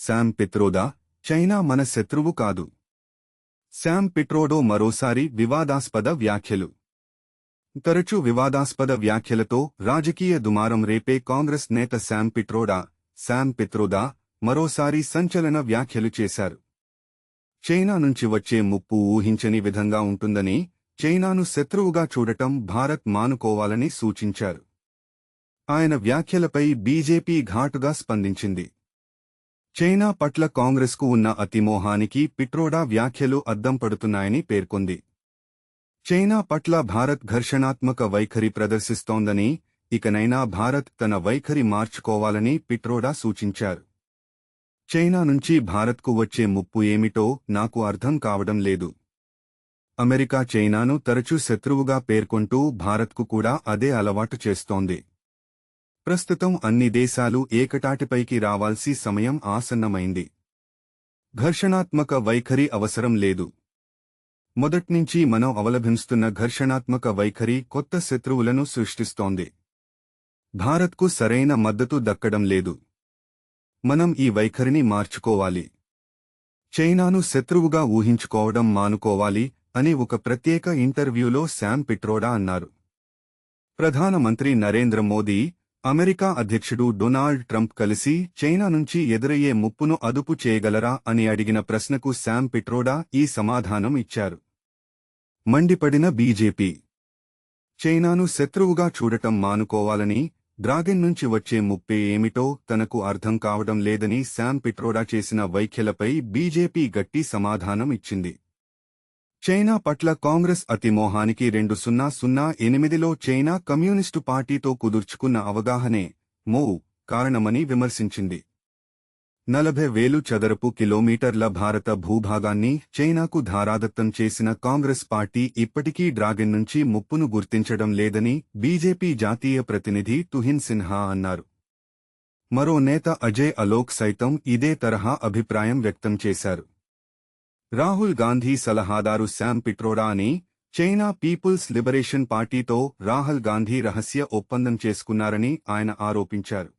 Sam పిత్రోదా? China మన శత్రువు కాదు. శామ్ పిట్రోడో మరోసారి వివాదాస్పద వ్యాఖ్యలు. తరచూ వివాదాస్పద వ్యాఖ్యలతో రాజకీయ దుమారం రేపే కాంగ్రెస్ నేత శామ్ పిట్రోడా? శామ్ పిత్రోదా మరోసారి సంచలన వ్యాఖ్యలు చేశారు. చైనా నుంచి వచ్చే ముప్పు ఊహించని విధంగా ఉంటుందని చైనాను శత్రువుగా చూడటం భారత్ మానుకోవాలని సూచించారు. ఆయన వ్యాఖ్యలపై బీజేపీ ఘాటుగా స్పందించింది. చైనా పట్ల కాంగ్రెస్కు ఉన్న అతిమోహానికి పిట్రోడా వ్యాఖ్యలు అద్దం పడుతున్నాయని పేర్కొంది. చైనా పట్ల భారత్ ఘర్షణాత్మక వైఖరి ప్రదర్శిస్తోందని ఇకనైనా భారత్ తన వైఖరి మార్చుకోవాలని పిట్రోడా సూచించారు. చైనా నుంచి భారత్కు వచ్చే ముప్పు ఏమిటో నాకు అర్థం కావడం లేదు. అమెరికా చైనాను తరచూ శత్రువుగా పేర్కొంటూ భారత్కు కూడా అదే అలవాటు చేస్తోంది. ప్రస్తుతం అన్ని దేశాలు ఏకటాటిపైకి రావాల్సి సమయం ఆసన్నమైంది. ఘర్షణాత్మక వైఖరి అవసరం లేదు. మొదట్నుంచి మనం అవలంబిస్తున్న ఘర్షణాత్మక వైఖరి కొత్త శత్రువులను సృష్టిస్తోంది. భారత్కు సరైన మద్దతు దక్కడం లేదు. మనం ఈ వైఖరిని మార్చుకోవాలి. చైనాను శత్రువుగా ఊహించుకోవడం మానుకోవాలి అని ఒక ప్రత్యేక ఇంటర్వ్యూలో శామ్ పిట్రోడా అన్నారు. ప్రధానమంత్రి నరేంద్ర మోదీ అమెరికా అధ్యక్షుడు డొనాల్డ్ ట్రంప్ కలిసి చైనా నుంచి ఎదురయ్యే ముప్పును అదుపు చేయగలరా అని అడిగిన ప్రశ్నకు శామ్ పిట్రోడా ఈ సమాధానం ఇచ్చారు. మండిపడిన బీజేపీ. చైనాను శత్రువుగా చూడటం మానుకోవాలని డ్రాగన్ నుంచి వచ్చే ముప్పే ఏమిటో తనకు అర్థం కావడం లేదని శామ్ పిట్రోడా చేసిన వైఖ్యలపై బీజేపీ గట్టి సమాధానం ఇచ్చింది. చైనా పట్ల కాంగ్రెస్ అతిమోహానికి రెండు సున్నా సున్నా ఎనిమిదిలో చైనా కమ్యూనిస్టు పార్టీతో కుదుర్చుకున్న అవగాహనే మో కారణమని విమర్శించింది. నలభై వేలు చదరపు కిలోమీటర్ల భారత భూభాగాన్ని చైనాకు ధారాదత్తం చేసిన కాంగ్రెస్ పార్టీ ఇప్పటికీ డ్రాగన్ నుంచి ముప్పును గుర్తించడం లేదని బీజేపీ జాతీయ ప్రతినిధి తుహిన్ సిన్హా అన్నారు. మరో నేత అజయ్ అలోక్ సైతం ఇదే తరహా అభిప్రాయం వ్యక్తం చేశారు. రాహుల్ గాంధీ సలహాదారు శామ్ పిట్రోడా అని చైనా పీపుల్స్ లిబరేషన్ పార్టీతో రాహుల్ గాంధీ రహస్య ఒప్పందం చేసుకున్నారని ఆయన ఆరోపించారు.